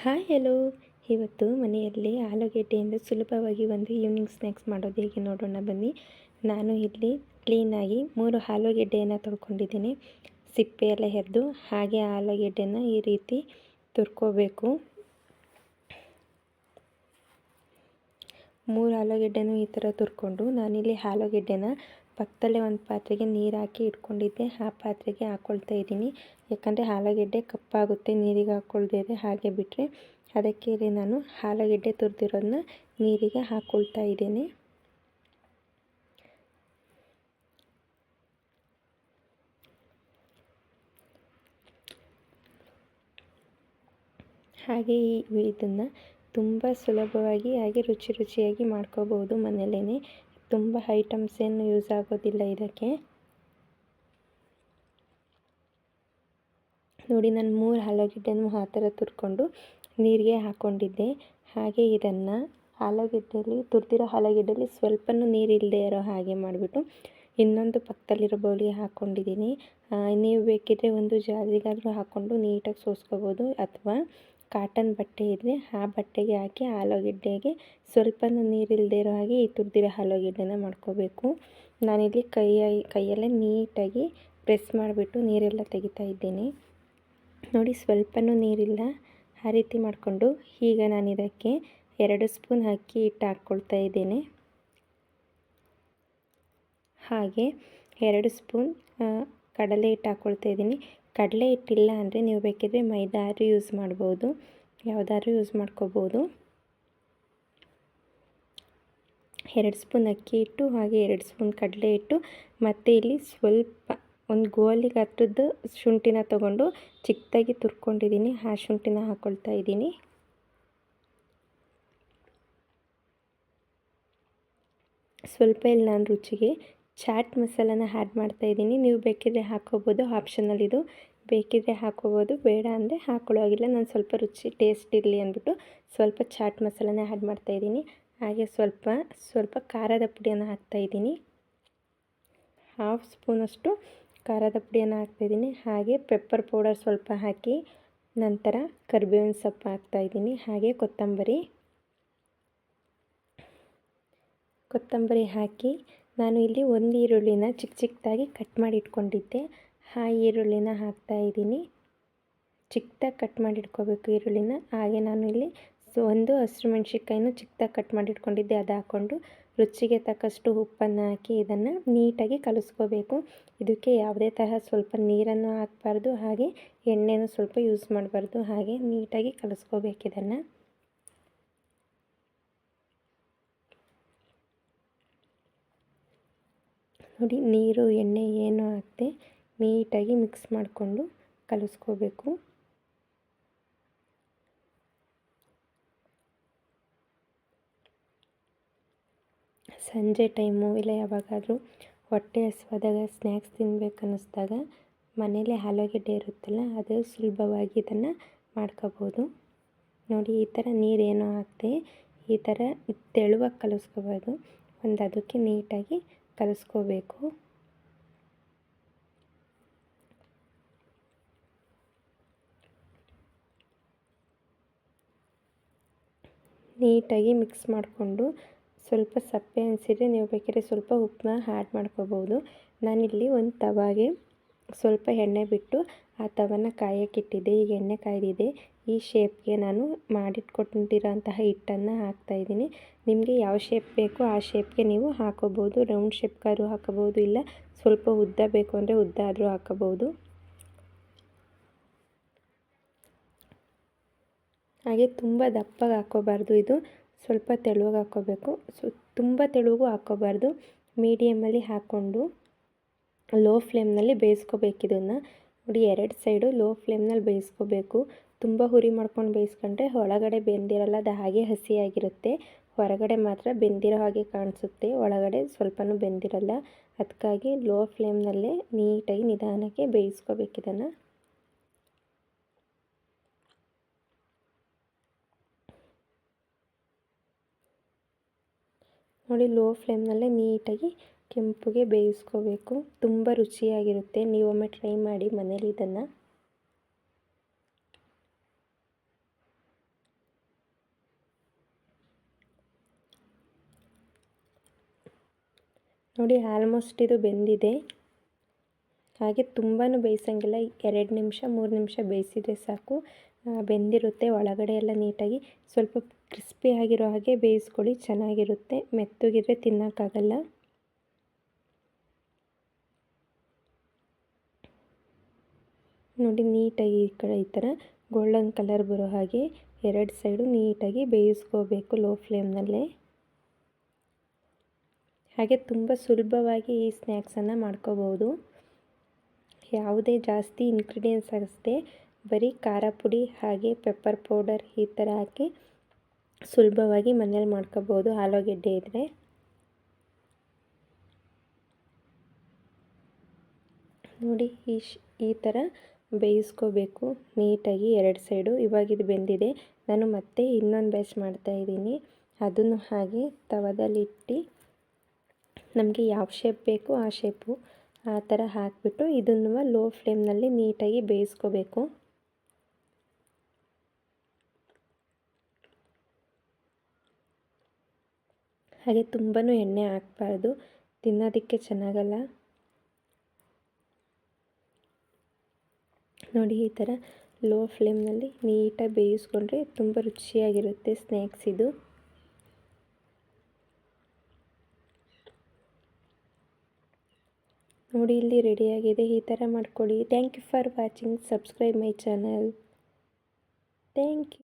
Hi, hello. ಇವತ್ತು ಮನೆಯಲ್ಲಿ ಆಲೂಗೆಡ್ಡೆಯಿಂದ ಸುಲಭವಾಗಿ ಒಂದು ಈವ್ನಿಂಗ್ ಸ್ನ್ಯಾಕ್ಸ್ ಮಾಡೋದು ಹೇಗೆ ನೋಡೋಣ ಬನ್ನಿ. ನಾನು ಇಲ್ಲಿ ಕ್ಲೀನಾಗಿ ಮೂರು ಆಲೂಗೆಡ್ಡೆಯನ್ನು ತೊಳ್ಕೊಂಡಿದ್ದೀನಿ. ಸಿಪ್ಪೆ ಎಲ್ಲ ಹೆರೆದು ಹಾಗೆ ಆಲೂಗೆಡ್ಡೆನ ಈ ರೀತಿ ತುರ್ಕೋಬೇಕು. ಮೂರು ಆಲೂಗೆಡ್ಡೆನೂ ಈ ಥರ ತುರ್ಕೊಂಡು ನಾನಿಲ್ಲಿ ಆಲೂಗೆಡ್ಡೆನ ಪಕ್ಕದಲ್ಲೇ ಒಂದು ಪಾತ್ರೆಗೆ ನೀರು ಹಾಕಿ ಇಟ್ಕೊಂಡಿದ್ದೆ. ಆ ಪಾತ್ರೆಗೆ ಹಾಕ್ಕೊಳ್ತಾ ಇದ್ದೀನಿ. ಯಾಕಂದರೆ ಆಲೂಗೆಡ್ಡೆ ಕಪ್ಪಾಗುತ್ತೆ, ನೀರಿಗೆ ಹಾಕ್ಕೊಳ್ದಿದ್ರೆ ಹಾಗೆ ಬಿಟ್ಟರೆ ಅದಕ್ಕೆ ಇಲ್ಲಿ ನಾನು ಆಲೂಗೆಡ್ಡೆ ತುರಿದಿರೋದನ್ನ ನೀರಿಗೆ ಹಾಕ್ಕೊಳ್ತಾ ಇದ್ದೀನಿ. ಹಾಗೆ ಈ ಇದನ್ನು ತುಂಬ ಸುಲಭವಾಗಿ ಹಾಗೆ ರುಚಿ ರುಚಿಯಾಗಿ ಮಾಡ್ಕೋಬೋದು ಮನೆಯಲ್ಲೇ ತುಂಬ ಐಟಮ್ಸ್ ಏನು ಯೂಸ್ ಆಗೋದಿಲ್ಲ ಇದಕ್ಕೆ. ನೋಡಿ, ನಾನು ಮೂರು ಆಲೂಗೆಡ್ಡೆನೂ ಆ ಥರ ತುರ್ಕೊಂಡು ನೀರಿಗೆ ಹಾಕ್ಕೊಂಡಿದ್ದೆ ಹಾಗೆ ಇದನ್ನು ಆಲೂಗೆಡ್ಡೆಯಲ್ಲಿ ತುರಿದಿರೋ ಆಲೂಗೆಡ್ಡೆಯಲ್ಲಿ ಸ್ವಲ್ಪನೂ ನೀರಿಲ್ಲದೆ ಇರೋ ಹಾಗೆ ಮಾಡಿಬಿಟ್ಟು ಇನ್ನೊಂದು ಪಕ್ಕದಲ್ಲಿರೋ ಬೌಲಿಗೆ ಹಾಕ್ಕೊಂಡಿದ್ದೀನಿ ನೀವು ಬೇಕಿದ್ದರೆ ಒಂದು ಜಾಲಿಗಾದರೂ ಹಾಕ್ಕೊಂಡು ನೀಟಾಗಿ ಸೋಸ್ಕೋಬೋದು ಅಥವಾ ಕಾಟನ್ ಬಟ್ಟೆ ಇದ್ದರೆ ಆ ಬಟ್ಟೆಗೆ ಹಾಕಿ ಆಲೂಗೆಡ್ಡೆಗೆ ಸ್ವಲ್ಪನೂ ನೀರಿಲ್ಲದೆ ಇರೋ ಹಾಗೆ ಈ ತುರಿದಿರೋ ಆಲೂಗೆಡ್ಡೆನ ಮಾಡ್ಕೋಬೇಕು. ನಾನಿಲ್ಲಿ ಕೈಯ ಕೈಯಲ್ಲೇ ನೀಟಾಗಿ ಪ್ರೆಸ್ ಮಾಡಿಬಿಟ್ಟು ನೀರೆಲ್ಲ ತೆಗಿತಾ ಇದ್ದೀನಿ. ನೋಡಿ ಸ್ವಲ್ಪನೂ ನೀರಿಲ್ಲ. ಆ ರೀತಿ ಮಾಡಿಕೊಂಡು ಈಗ ನಾನು ಇದಕ್ಕೆ ಎರಡು ಸ್ಪೂನ್ ಅಕ್ಕಿ ಹಿಟ್ಟು ಹಾಕ್ಕೊಳ್ತಾ ಇದ್ದೀನಿ. ಹಾಗೆ ಎರಡು ಸ್ಪೂನ್ ಕಡಲೆ ಹಿಟ್ಟು ಹಾಕ್ಕೊಳ್ತಾ ಇದ್ದೀನಿ. ಕಡಲೆ ಹಿಟ್ಟಿಲ್ಲ ಅಂದರೆ ನೀವು ಬೇಕಿದ್ರೆ ಮೈದಾರು ಯೂಸ್ ಮಾಡ್ಬೋದು. ಯಾವುದಾದ್ರೂ ಯೂಸ್ ಮಾಡ್ಕೋಬೋದು. ಎರಡು ಸ್ಪೂನ್ ಅಕ್ಕಿ ಹಿಟ್ಟು ಹಾಗೆ ಎರಡು ಸ್ಪೂನ್ ಕಡಲೆ ಹಿಟ್ಟು. ಮತ್ತು ಇಲ್ಲಿ ಸ್ವಲ್ಪ ಒಂದು ಗೋಲಿಗೆ ಹತ್ರದ್ದು ಶುಂಠಿನ ತಗೊಂಡು ಚಿಕ್ಕದಾಗಿ ತುರ್ಕೊಂಡಿದ್ದೀನಿ. ಆ ಶುಂಠಿನ ಹಾಕ್ಕೊಳ್ತಾ ಇದ್ದೀನಿ. ಸ್ವಲ್ಪ ಇಲ್ಲಿ ನಾನು ರುಚಿಗೆ ಚಾಟ್ ಮಸಾಲನ ಆ್ಯಡ್ ಮಾಡ್ತಾಯಿದ್ದೀನಿ ನೀವು ಬೇಕಿದ್ರೆ ಹಾಕ್ಕೋಬೋದು. ಆಪ್ಷನಲ್ ಇದು. ಬೇಕಿದ್ರೆ ಹಾಕ್ಕೋಬೋದು. ಬೇಡ ಅಂದರೆ ಹಾಕ್ಕೊಳ್ಳೋ ಹಾಗಿಲ್ಲ. ನಾನು ಸ್ವಲ್ಪ ರುಚಿ, ಟೇಸ್ಟ್ ಇರಲಿ ಅಂದ್ಬಿಟ್ಟು ಸ್ವಲ್ಪ ಚಾಟ್ ಮಸಾಲನ ಆ್ಯಡ್ ಮಾಡ್ತಾಯಿದ್ದೀನಿ ಹಾಗೆ ಸ್ವಲ್ಪ ಸ್ವಲ್ಪ ಖಾರದ ಪುಡಿಯನ್ನು ಹಾಕ್ತಾಯಿದ್ದೀನಿ ಹಾಫ್ ಸ್ಪೂನಷ್ಟು ಖಾರದ ಪುಡಿಯನ್ನು ಹಾಕ್ತಾಯಿದ್ದೀನಿ ಹಾಗೆ ಪೆಪ್ಪರ್ ಪೌಡರ್ ಸ್ವಲ್ಪ ಹಾಕಿ ನಂತರ ಕರಿಬೇವಿನ ಸೊಪ್ಪು ಹಾಕ್ತಾಯಿದ್ದೀನಿ ಹಾಗೆ ಕೊತ್ತಂಬರಿ ಕೊತ್ತಂಬರಿ ಹಾಕಿ ನಾನು ಇಲ್ಲಿ ಒಂದು ಈರುಳ್ಳಿನ ಚಿಕ್ಕ ಚಿಕ್ಕದಾಗಿ ಕಟ್ ಮಾಡಿ ಇಟ್ಕೊಂಡಿದ್ದೆ ಆ ಈರುಳ್ಳಿನ ಹಾಕ್ತಾ ಇದ್ದೀನಿ. ಚಿಕ್ಕದಾಗಿ ಕಟ್ ಮಾಡಿ ಇಟ್ಕೋಬೇಕು ಈರುಳ್ಳಿನ. ಹಾಗೆ ನಾನು ಇಲ್ಲಿ ಒಂದು ಹಸಿರು ಮೆಣ್ಸಿನ್ಕಾಯಿನೂ ಚಿಕ್ಕದಾಗಿ ಕಟ್ ಮಾಡಿ ಇಟ್ಕೊಂಡಿದ್ದೆ ಅದು ಹಾಕ್ಕೊಂಡು ರುಚಿಗೆ ತಕ್ಕಷ್ಟು ಉಪ್ಪನ್ನು ಹಾಕಿ ಇದನ್ನು ನೀಟಾಗಿ ಕಲಿಸ್ಕೋಬೇಕು. ಇದಕ್ಕೆ ಯಾವುದೇ ತರಹ ಸ್ವಲ್ಪ ನೀರನ್ನು ಹಾಕಬಾರ್ದು. ಹಾಗೆ ಎಣ್ಣೆನೂ ಸ್ವಲ್ಪ ಯೂಸ್ ಮಾಡಬಾರ್ದು. ಹಾಗೆ ನೀಟಾಗಿ ಕಲಿಸ್ಕೋಬೇಕು ಇದನ್ನು. ನೋಡಿ ನೀರು, ಎಣ್ಣೆ ಏನು ಹಾಕದೆ ನೀಟಾಗಿ ಮಿಕ್ಸ್ ಮಾಡಿಕೊಂಡು ಕಲಿಸ್ಕೋಬೇಕು. ಸಂಜೆ ಟೈಮು ಇಲ್ಲ ಯಾವಾಗಾದರೂ ಹೊಟ್ಟೆ ಹಸುವಾದಾಗ ಸ್ನ್ಯಾಕ್ಸ್ ತಿನ್ಬೇಕು ಅನ್ನಿಸ್ದಾಗ ಮನೇಲಿ ಆಲೂಗೆಡ್ಡೆ ಇರುತ್ತಲ್ಲ ಅದು ಸುಲಭವಾಗಿ ಇದನ್ನು ಮಾಡ್ಕೋಬೋದು. ನೋಡಿ ಈ ಥರ ನೀರೇನೋ ಹಾಕ್ದೆ ಈ ಥರ ತೆಳುವಾಗಿ ಕಲಿಸ್ಕೋಬೋದು. ಒಂದು ಅದಕ್ಕೆ ನೀಟಾಗಿ ಕಲಿಸ್ಕೋಬೇಕು. ನೀಟಾಗಿ ಮಿಕ್ಸ್ ಮಾಡಿಕೊಂಡು ಸ್ವಲ್ಪ ಸಪ್ಪೆ ಅನಿಸಿದರೆ ನೀವು ಬೇಕಾದ್ರೆ ಸ್ವಲ್ಪ ಉಪ್ಪನ್ನ ಆ್ಯಡ್ ಮಾಡ್ಕೋಬೋದು. ನಾನಿಲ್ಲಿ ಒಂದು ತವಾಗೆ ಸ್ವಲ್ಪ ಎಣ್ಣೆ ಬಿಟ್ಟು ಆ ತವನ ಕಾಯಕ್ಕಿಟ್ಟಿದ್ದೆ ಈಗ ಎಣ್ಣೆ ಕಾಯ್ದಿದೆ, ಈ ಶೇಪ್ಗೆ ನಾನು ಮಾಡಿಟ್ಕೊಟ್ಟಿರೋಂತಹ ಹಿಟ್ಟನ್ನು ಹಾಕ್ತಾಯಿದ್ದೀನಿ ನಿಮಗೆ ಯಾವ ಶೇಪ್ ಬೇಕೋ ಆ ಶೇಪ್ಗೆ ನೀವು ಹಾಕೋಬೋದು. ರೌಂಡ್ ಶೇಪ್ಗಾದ್ರೂ ಹಾಕೋಬೋದು ಇಲ್ಲ ಸ್ವಲ್ಪ ಉದ್ದ ಬೇಕು ಅಂದರೆ ಉದ್ದ ಆದರೂ ಹಾಕೋಬೋದು ಹಾಗೆ ತುಂಬ ದಪ್ಪಗೆ ಹಾಕೋಬಾರ್ದು ಇದು. ಸ್ವಲ್ಪ ತೆಳುವಾಗಿ ಹಾಕೋಬೇಕು. ಸೊ, ತುಂಬ ತೆಳುವು ಹಾಕೋಬಾರ್ದು. ಮೀಡಿಯಮಲ್ಲಿ ಹಾಕ್ಕೊಂಡು ಲೋ ಫ್ಲೇಮ್ನಲ್ಲಿ ಬೇಯಿಸ್ಕೋಬೇಕು ಇದನ್ನು. ನೋಡಿ, ಎರಡು ಸೈಡು ಲೋ ಫ್ಲೇಮ್ನಲ್ಲಿ ಬೇಯಿಸ್ಕೋಬೇಕು. ತುಂಬ ಹುರಿ ಮಾಡ್ಕೊಂಡು ಬೇಯಿಸ್ಕೊಂಡ್ರೆ ಒಳಗಡೆ ಬೆಂದಿರಲ್ಲ ಅದು ಹಾಗೆ ಹಸಿಯಾಗಿರುತ್ತೆ. ಹೊರಗಡೆ ಮಾತ್ರ ಬೆಂದಿರೋ ಹಾಗೆ ಕಾಣಿಸುತ್ತೆ. ಒಳಗಡೆ ಸ್ವಲ್ಪನೂ ಬೆಂದಿರಲ್ಲ. ಅದಕ್ಕಾಗಿ ಲೋ ಫ್ಲೇಮ್ನಲ್ಲೇ ನೀಟಾಗಿ ನಿಧಾನಕ್ಕೆ ಬೇಯಿಸ್ಕೋಬೇಕು ಇದನ್ನು. ನೋಡಿ ಲೋ ಫ್ಲೇಮ್ನಲ್ಲೇ ನೀಟಾಗಿ ಕೆಂಪುಗೆ ಬೇಯಿಸ್ಕೋಬೇಕು. ತುಂಬ ರುಚಿಯಾಗಿರುತ್ತೆ. ನೀವೊಮ್ಮೆ ಟ್ರೈ ಮಾಡಿ ಮನೇಲಿ ಇದನ್ನು. ನೋಡಿ ಆಲ್ಮೋಸ್ಟ್ ಇದು ಬೆಂದಿದೆ. ಹಾಗೆ ತುಂಬಾ ಬೇಯಿಸಂಗಿಲ್ಲ. ಎರಡು ನಿಮಿಷ, ಮೂರು ನಿಮಿಷ ಬೇಯಿಸಿದರೆ ಸಾಕು. ಬೆಂದಿರುತ್ತೆ. ಒಳಗಡೆ ಎಲ್ಲ ನೀಟಾಗಿ ಸ್ವಲ್ಪ ಕ್ರಿಸ್ಪಿ ಆಗಿರೋ ಹಾಗೆ ಬೇಯಿಸ್ಕೊಳ್ಳಿ. ಚೆನ್ನಾಗಿರುತ್ತೆ. ಮೆತ್ತಗಿದ್ರೆ ತಿನ್ನೋಕ್ಕಾಗಲ್ಲ. ನೋಡಿ, ನೀಟಾಗಿ ಈ ಕಡೆ ಈ ಥರ ಗೋಲ್ಡನ್ ಕಲರ್ ಬರೋ ಹಾಗೆ ಎರಡು ಸೈಡು ನೀಟಾಗಿ ಬೇಯಿಸ್ಕೋಬೇಕು ಲೋ ಫ್ಲೇಮ್ನಲ್ಲೇ. ಹಾಗೆ ತುಂಬ ಸುಲಭವಾಗಿ ಈ ಸ್ನ್ಯಾಕ್ಸನ್ನು ಮಾಡ್ಕೋಬೋದು. ಯಾವುದೇ ಜಾಸ್ತಿ ಇನ್ಗ್ರೀಡಿಯೆಂಟ್ಸ್ ಅಷ್ಟೇ. ಬರೀ ಖಾರ ಪುಡಿ ಹಾಗೆ ಪೆಪ್ಪರ್ ಪೌಡರ್ ಈ ಥರ ಹಾಕಿ ಸುಲಭವಾಗಿ ಮನೇಲಿ ಮಾಡ್ಕೋಬೋದು. ಆಲೂಗೆಡ್ಡೆ ಇದ್ದರೆ ನೋಡಿ ಈ ಈ ಥರ ಬೇಯಿಸ್ಕೋಬೇಕು. ನೀಟಾಗಿ ಎರಡು ಸೈಡು ಇವಾಗ ಇದು ಬೆಂದಿದೆ. ನಾನು ಮತ್ತೆ ಇನ್ನೊಂದು ಬ್ಯಾಚ್ ಮಾಡ್ತಾಯಿದ್ದೀನಿ ಅದನ್ನು ಹಾಗೆ ತವದಲ್ಲಿಟ್ಟು ನಮಗೆ ಯಾವ ಶೇಪ್ ಬೇಕು ಆ ಶೇಪು ಆ ಥರ ಹಾಕಿಬಿಟ್ಟು ಇದನ್ನು ಲೋ ಫ್ಲೇಮ್ನಲ್ಲಿ ನೀಟಾಗಿ ಬೇಯಿಸ್ಕೋಬೇಕು. ಹಾಗೆ ತುಂಬಾ ಎಣ್ಣೆ ಹಾಕ್ಬಾರ್ದು. ತಿನ್ನೋದಕ್ಕೆ ಚೆನ್ನಾಗಲ್ಲ. ನೋಡಿ ಈ ಥರ ಲೋ ಫ್ಲೇಮ್ನಲ್ಲಿ ನೀಟಾಗಿ ಬೇಯಿಸ್ಕೊಂಡ್ರೆ ತುಂಬ ರುಚಿಯಾಗಿರುತ್ತೆ ಸ್ನ್ಯಾಕ್ಸ್ ಇದು. ನೋಡಿ ಇಲ್ಲಿ ರೆಡಿಯಾಗಿದೆ ಈ ಥರ ಮಾಡ್ಕೊಳ್ಳಿ thank you for watching subscribe my channel thank you